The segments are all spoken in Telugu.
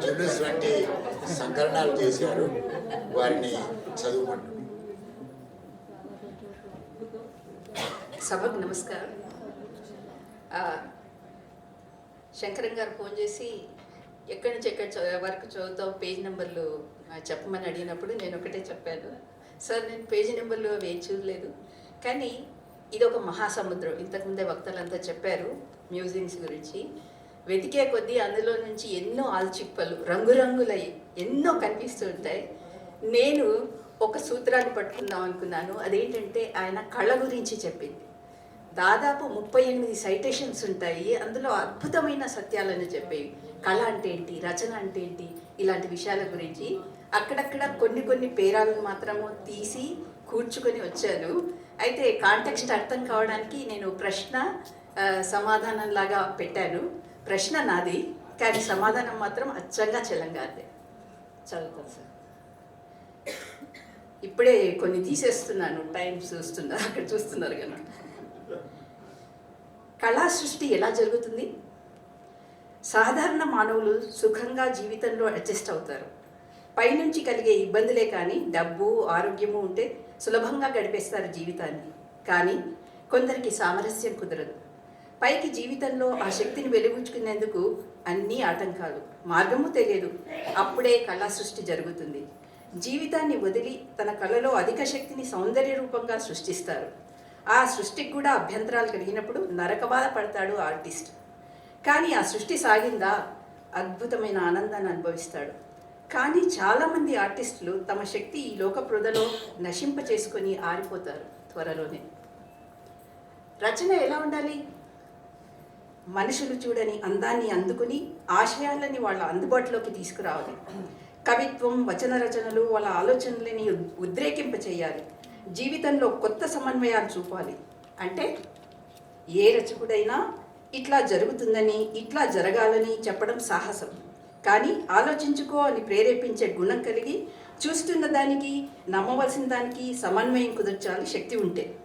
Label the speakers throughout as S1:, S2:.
S1: జులూస్ వంటి సంకలనాలు చేశారు వారిని చదువుమంటున్నాను
S2: సభకు నమస్కారం. ఆ, శంకరం గారు ఫోన్ చేసి ఎక్కడి నుంచి ఎక్కడ చ- వరకు చదువుతావు? పేజ్ నెంబర్లు చెప్పమని అడిగినప్పుడు నేను ఒకటే చెప్పాను. సార్ నేను పేజ్ నెంబర్లు అవి ఏం చూడలేదు. కానీ ఇది ఒక మహాసముద్రం. ఇంతకుముందే వక్తలంతా చెప్పారు. మ్యూజియంస్ గురించి వెతికే కొద్దీ అందులో నుంచి ఎన్నో ఆల్చిప్పలు రంగురంగులై ఎన్నో కనిపిస్తూ ఉంటాయి. నేను ఒక సూత్రాన్ని పట్టుకుందాం అనుకున్నాను. అదేంటంటే ఆయన కళ గురించి చెప్పింది. దాదాపు ముప్పై ఎనిమిది సైటేషన్స్ ఉంటాయి. అందులో అద్భుతమైన సత్యాలను చెప్పేవి. కళ అంటే ఏంటి? రచన అంటే ఏంటి? ఇలాంటి విషయాల గురించి అక్కడక్కడ కొన్ని కొన్ని పేరాలను మాత్రము తీసి కూర్చుకొని వచ్చాను. అయితే కాంటెక్స్ట్ అర్థం కావడానికి నేను ప్రశ్న సమాధానం లాగా పెట్టాను ప్రశ్న నాది కానీ సమాధానం మాత్రం అచ్చంగా చెలంగాదే చదువుతాను సార్. ఇప్పుడే కొన్ని తీసేస్తున్నాను టైం చూస్తున్నారు అక్కడ చూస్తున్నారు కనుక కళా సృష్టి ఎలా జరుగుతుంది? సాధారణ మానవులు సుఖంగా జీవితంలో అడ్జస్ట్ అవుతారు. పైనుంచి కలిగే ఇబ్బందులే కానీ డబ్బు ఆరోగ్యము ఉంటే సులభంగా గడిపేస్తారు జీవితాన్ని. కానీ కొందరికి సామరస్యం కుదరదు. పైకి జీవితంలో ఆ శక్తిని వెలుగుచ్చుకునేందుకు అన్నీ ఆటంకాలు. మార్గము తెలియదు. అప్పుడే కళా సృష్టి జరుగుతుంది. జీవితాన్ని వదిలి తన కళలో అధిక శక్తిని సౌందర్య రూపంగా సృష్టిస్తారు. ఆ సృష్టికి కూడా అభ్యంతరాలు కలిగినప్పుడు నరకబాధ పడతాడు ఆర్టిస్ట్. కానీ ఆ సృష్టి సాగిందా? అద్భుతమైన ఆనందాన్ని అనుభవిస్తాడు. కానీ చాలామంది ఆర్టిస్టులు తమ శక్తి ఈ లోక ప్రొదలో నశింప చేసుకొని ఆరిపోతారు త్వరలోనే. రచన ఎలా ఉండాలి? మనుషులు చూడని అందాన్ని అందుకుని ఆశయాలని వాళ్ళ అందుబాటులోకి తీసుకురావాలి. కవిత్వం వచన రచనలు వాళ్ళ ఆలోచనలని ఉద్రేకింపచేయాలి జీవితంలో కొత్త సమన్వయాలు చూపాలి. అంటే ఏ రచకుడైనా ఇట్లా జరుగుతుందని ఇట్లా జరగాలని చెప్పడం సాహసం. కానీ ఆలోచించుకో అని ప్రేరేపించే గుణం కలిగి చూస్తున్న దానికి నమ్మవలసిన దానికి సమన్వయం కుదర్చాలి శక్తి ఉంటే.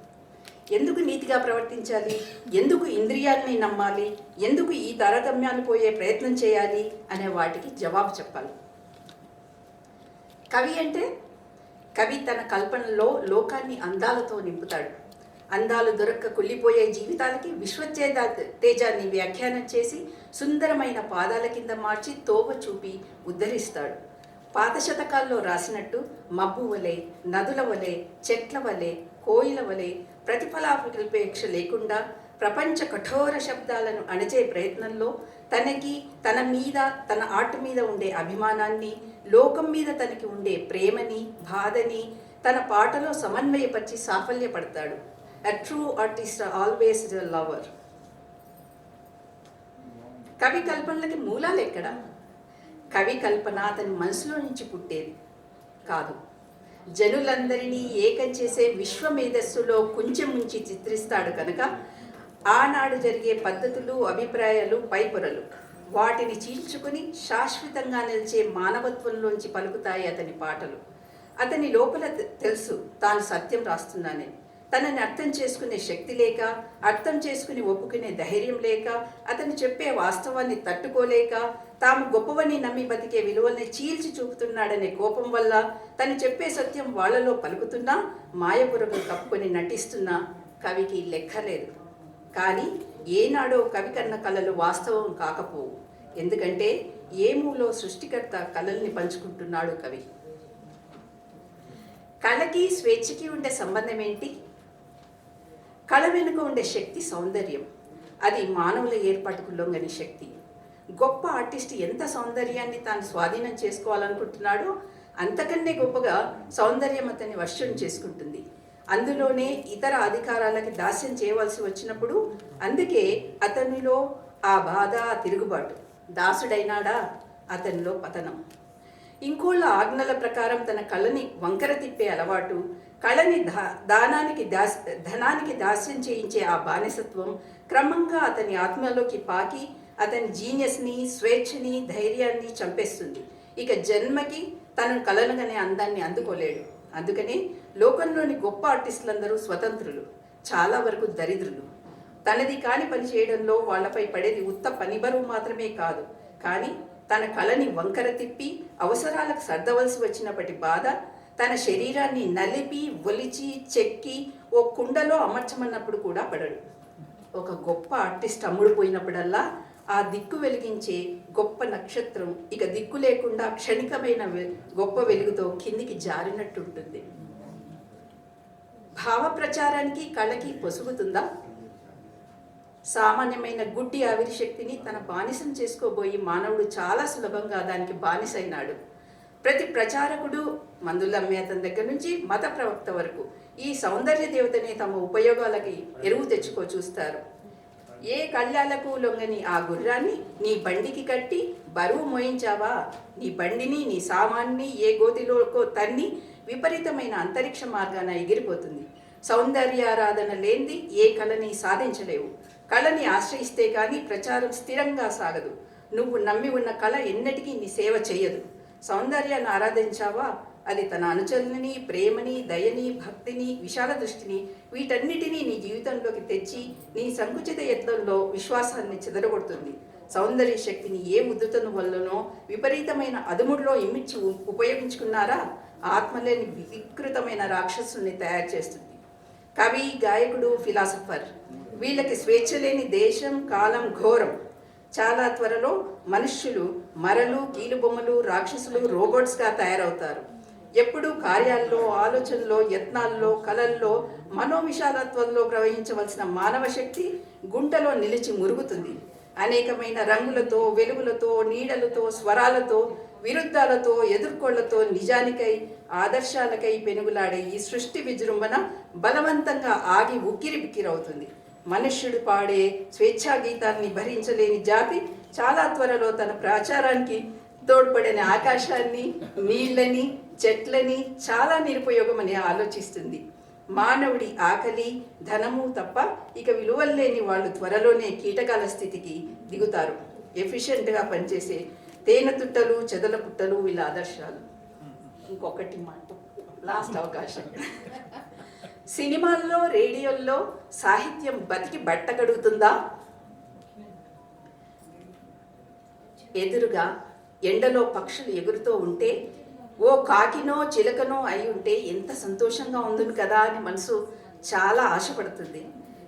S2: ఎందుకు నీతిగా ప్రవర్తించాలి? ఎందుకు ఇంద్రియాలని నమ్మాలి? ఎందుకు ఈ తారతమ్యాలు పోయే ప్రయత్నం చేయాలి? అనే వాటికి జవాబు చెప్పాలి. కవి అంటే కవి తన కల్పనలో లోకాన్ని అందాలతో నింపుతాడు. అందాలు దొరక్క కుళ్ళిపోయే జీవితాలకి విశ్వచేద తేజాన్ని వ్యాఖ్యానం చేసి సుందరమైన పాదాల కింద మార్చి తోవ చూపి ఉద్ధరిస్తాడు. పాత శతకాల్లో రాసినట్టు మబ్బు వలె నదుల వలె చెట్ల వలె కోయిల వలె ప్రతిఫలాపేక్ష లేకుండా ప్రపంచ కఠోర శబ్దాలను అణచే ప్రయత్నంలో తనకి తన మీద తన ఆర్ట్ మీద ఉండే అభిమానాన్ని లోకం మీద తనకి ఉండే ప్రేమని బాధని తన పాటలో సమన్వయపరిచి సాఫల్యపడతాడు. A true artist always lover కవి కల్పనలకి మూలాలు ఎక్కడ? కవి కల్పన అతని మనసులో నుంచి పుట్టేది కాదు. జనులందరినీ ఏకం చేసే విశ్వ మేధస్సులో కొంచెం ముంచి చిత్రిస్తాడు కనుక. ఆనాడు జరిగే పద్ధతులు అభిప్రాయాలు పైపొరలు వాటిని చీల్చుకుని శాశ్వతంగా నిలిచే మానవత్వంలోంచి పలుకుతాయి అతని పాటలు. అతని లోపల తె- తెలుసు తాను సత్యం రాస్తున్నానని. తనని అర్థం చేసుకునే శక్తి లేక అర్థం చేసుకుని ఒప్పుకునే ధైర్యం లేక అతను చెప్పే వాస్తవాన్ని తట్టుకోలేక తాము గొప్పవని నమ్మి బతికే విలువల్ని చీల్చి చూపుతున్నాడనే కోపం వల్ల తను చెప్పే సత్యం వాళ్ళలో పలుకుతున్నా మాయపురకు కప్పుకొని నటిస్తున్నా కవికి లెక్కలేదు కానీ ఏనాడో కవి కన్న కళలు వాస్తవం కాకపోవు. ఎందుకంటే ఏమూలో సృష్టికర్త కళల్ని పంచుకుంటున్నాడు కవి. కళకి స్వేచ్ఛకి ఉండే సంబంధం ఏంటి కళ వెనుక ఉండే శక్తి సౌందర్యం. అది మానవుల ఏర్పాటుకు లొంగని శక్తి. గొప్ప ఆర్టిస్ట్ ఎంత సౌందర్యాన్ని తాను స్వాధీనం చేసుకోవాలనుకుంటున్నాడో అంతకన్నే గొప్పగా సౌందర్యం అతన్ని వర్షం చేసుకుంటుంది. అందులోనే ఇతర అధికారాలకి దాస్యం చేయవలసి వచ్చినప్పుడు అందుకే అతనిలో ఆ బాధ తిరుగుబాటు. దాసుడైనాడా? అతనిలో పతనం. ఇంకోళ్ళ ఆజ్ఞల ప్రకారం తన కళని వంకర తిప్పే అలవాటు కళని దా దానానికి దాస్ ధనానికి దాస్యం చేయించే ఆ బానిసత్వం క్రమంగా అతని ఆత్మలోకి పాకి అతని జీనియస్ని స్వేచ్ఛని ధైర్యాన్ని చంపేస్తుంది. ఇక జన్మకి తన కలలుగానే అందాన్ని అందుకోలేడు. అందుకనే లోకంలోని గొప్ప ఆర్టిస్టులందరూ స్వతంత్రులు చాలా వరకు దరిద్రులు. తనది కాని పని చేయడంలో వాళ్ళపై పడేది ఉత్త పని బరువు మాత్రమే కాదు. కానీ తన కళని వంకర తిప్పి అవసరాలకు సర్దవలసి వచ్చినప్పటి బాధ తన శరీరాన్ని నలిపి ఒలిచి చెక్కి ఓ కుండలో అమర్చమన్నప్పుడు కూడా పడడు. ఒక గొప్ప ఆర్టిస్ట్ అమ్ముడుపోయినప్పుడల్లా ఆ దిక్కు వెలిగించే గొప్ప నక్షత్రం ఇక దిక్కు లేకుండా క్షణికమైన వె- గొప్ప వెలుగుతో కిందికి జారినట్టు ఉంటుంది. భావ ప్రచారానికి కళకి పొసుగుతుందా? సామాన్యమైన గుడ్డి ఆవిరి శక్తిని తన బానిసం చేసుకోబోయి మానవుడు చాలా సులభంగా దానికి బానిసైనాడు. ప్రతి ప్రచారకుడు మందులమ్మే అతని దగ్గర నుంచి మత ప్రవక్త వరకు ఈ సౌందర్య దేవతని తమ ఉపయోగాలకి ఎరువు తెచ్చుకో చూస్తారు. ఏ కళ్యాలకు లొంగని ఆ గుర్రాన్ని నీ బండికి కట్టి బరువు మోయించావా? నీ బండిని నీ సామాన్ని ఏ గోతిలోకో తన్ని విపరీతమైన అంతరిక్ష మార్గాన ఎగిరిపోతుంది. సౌందర్యారాధన లేనిది ఏ కళని సాధించలేవు. కళని ఆశ్రయిస్తే కానీ ప్రచారం స్థిరంగా సాగదు. నువ్వు నమ్మి ఉన్న కళ ఎన్నటికీ నీ సేవ చేయదు. సౌందర్యాన్ని ఆరాధించావా? అది తన అనుచరుని ప్రేమని దయని భక్తిని విశాల దృష్టిని వీటన్నిటినీ నీ జీవితంలోకి తెచ్చి నీ సంకుచిత యత్నంలో విశ్వాసాన్ని చెదరగొడుతుంది. సౌందర్య శక్తిని ఏ ముద్దుతను వల్లనో విపరీతమైన అదుముడిలో ఇమిడ్చి ఉపయోగించుకున్నారా? ఆత్మలేని వికృతమైన రాక్షసుల్ని తయారు చేస్తుంది. కవి గాయకుడు ఫిలాసఫర్. వీళ్ళకి స్వేచ్ఛ లేని దేశం కాలం ఘోరం. చాలా త్వరలో మనుష్యులు మరలు కీలుబొమ్మలు రాక్షసులు రోబోట్స్గా తయారవుతారు. ఎప్పుడూ కార్యాల్లో ఆలోచనలో యత్నాల్లో కలల్లో మనోవిషాదత్వంలో ప్రవహించవలసిన మానవ శక్తి గుంటలో నిలిచి మురుగుతుంది. అనేకమైన రంగులతో వెలుగులతో నీడలతో స్వరాలతో విరుద్ధాలతో ఎదుర్కోళ్ళతో నిజానికై ఆదర్శాలకై పెనుగులాడే ఈ సృష్టి విజృంభణ బలవంతంగా ఆగి ఉక్కిరి బిక్కిరవుతుంది మనుష్యుడు పాడే స్వేచ్ఛా గీతాన్ని భరించలేని జాతి చాలా త్వరలో తన ప్రాచారానికి తోడ్పడని ఆకాశాన్ని నీళ్ళని చెట్లని చాలా నిరుపయోగమని ఆలోచిస్తుంది. మానవుడి ఆకలి ధనము తప్ప ఇక విలువల్లేని వాళ్ళు త్వరలోనే కీటకాల స్థితికి దిగుతారు. ఎఫిషియెంట్గా పనిచేసే తేనె తుట్టలు చెదల పుట్టలు వీళ్ళ ఆదర్శాలు. ఇంకొకటి మాట లాస్ట్ అవకాశం. సినిమాల్లో రేడియోల్లో సాహిత్యం బతికి బట్టగడుగుతుందా? ఎదురుగా ఎండలో పక్షులు ఎగురుతూ ఉంటే ఓ కాకినో చిలకనో అయి ఉంటే ఎంత సంతోషంగా ఉందని కదా అని మనసు చాలా ఆశపడుతుంది.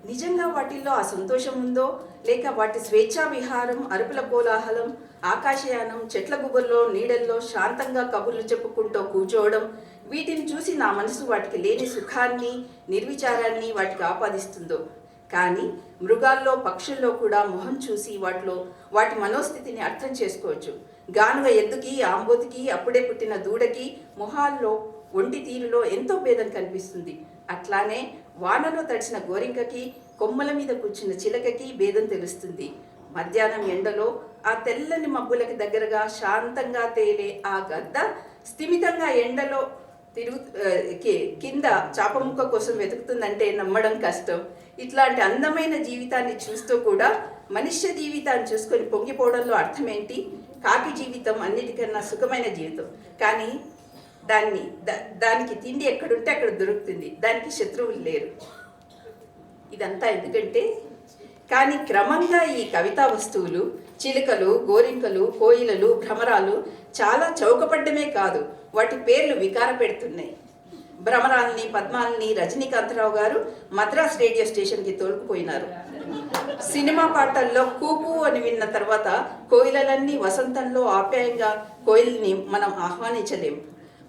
S2: నిజంగా వాటిల్లో ఆ సంతోషం ఉందో లేక వాటి స్వేచ్ఛా విహారం అరుపుల కోలాహలం ఆకాశయానం చెట్ల గుబుల్లో నీడల్లో శాంతంగా కబుర్లు చెప్పుకుంటూ కూర్చోవడం వీటిని చూసి నా మనసు వాటికి లేని సుఖాన్ని నిర్విచారాన్ని వాటికి ఆపాదిస్తుందో. కానీ మృగాల్లో పక్షుల్లో కూడా మొహం చూసి వాటిలో వాటి మనోస్థితిని అర్థం చేసుకోవచ్చు. గానుగ ఎద్దుకి ఆంబోతికి అప్పుడే పుట్టిన దూడకి మొహాల్లో ఒంటి తీరులో ఎంతో భేదం కనిపిస్తుంది. అట్లానే వానలో తడిచిన గోరింకకి కొమ్మల మీద కూర్చున్న చిలకకి భేదం తెలుస్తుంది. మధ్యాహ్నం ఎండలో ఆ తెల్లని మబ్బులకి దగ్గరగా శాంతంగా తేలే ఆ గద్ద స్థిమితంగా ఎండలో తిరుగు కింద చాప ముక్క కోసం వెతుకుతుందంటే నమ్మడం కష్టం. ఇట్లాంటి అందమైన జీవితాన్ని చూస్తూ కూడా మనుష్య జీవితాన్ని చూసుకొని పొంగిపోవడంలో అర్థం ఏంటి కాకి జీవితం అన్నిటికన్నా సుఖమైన జీవితం. కానీ దాన్ని దా- దానికి తిండి ఎక్కడుంటే అక్కడ దొరుకుతుంది. దానికి శత్రువులు లేరు. ఇదంతా ఎందుకంటే కానీ క్రమంగా ఈ కవితా వస్తువులు చిలుకలు గోరింకలు కోయిలలు భ్రమరాలు చాలా చౌకపడ్డమే కాదు. వాటి పేర్లు వికార పెడుతున్నాయి. భ్రమరాల్ని పద్మాల్ని రజనీకాంతరావు గారు మద్రాస్ రేడియో స్టేషన్కి తోలుకుపోయినారు. సినిమా పాటల్లో కూకు అని విన్న తర్వాత కోయిలలన్నీ వసంతంలో ఆప్యాయంగా కోయిల్ని మనం ఆహ్వానించలేం.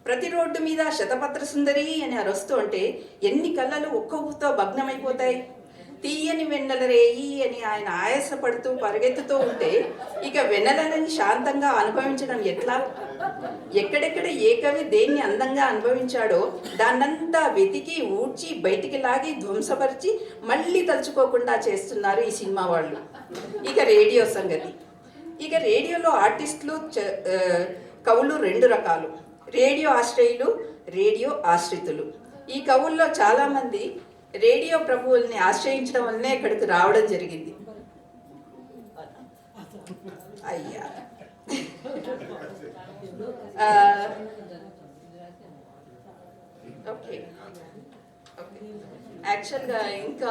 S2: ప్రతి రోడ్డు మీద శతపత్ర సుందరి అని అరుస్తూ ఉంటే ఎన్ని కళ్ళలు ఒక్కొక్కతో భగ్నమైపోతాయి? తీయని వెన్నెల రేయి అని ఆయన ఆయాసపడుతూ పరిగెత్తుతూ ఉంటే ఇక వెన్నెలని శాంతంగా అనుభవించడం ఎట్లా? ఎక్కడెక్కడ ఏ కవి దేన్ని అందంగా అనుభవించాడో దాన్నంతా వెతికి ఊడ్చి బయటికి లాగి ధ్వంసపరిచి మళ్ళీ తలుచుకోకుండా చేస్తున్నారు ఈ సినిమా వాళ్ళు. ఇక రేడియో సంగతి. ఇక రేడియోలో ఆర్టిస్టులు కవులు రెండు రకాలు. రేడియో ఆశ్రయులు రేడియో ఆశ్రితులు. ఈ కవుల్లో చాలామంది రేడియో ప్రభువుల్ని ఆశ్రయించడం వల్లనే ఇక్కడికి రావడం జరిగింది. అయ్యా. ఓకే. యాక్చువల్గా ఇంకా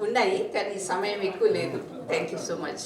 S2: ఉన్నాయి కానీ సమయం ఎక్కువ లేదు. Thank you so much.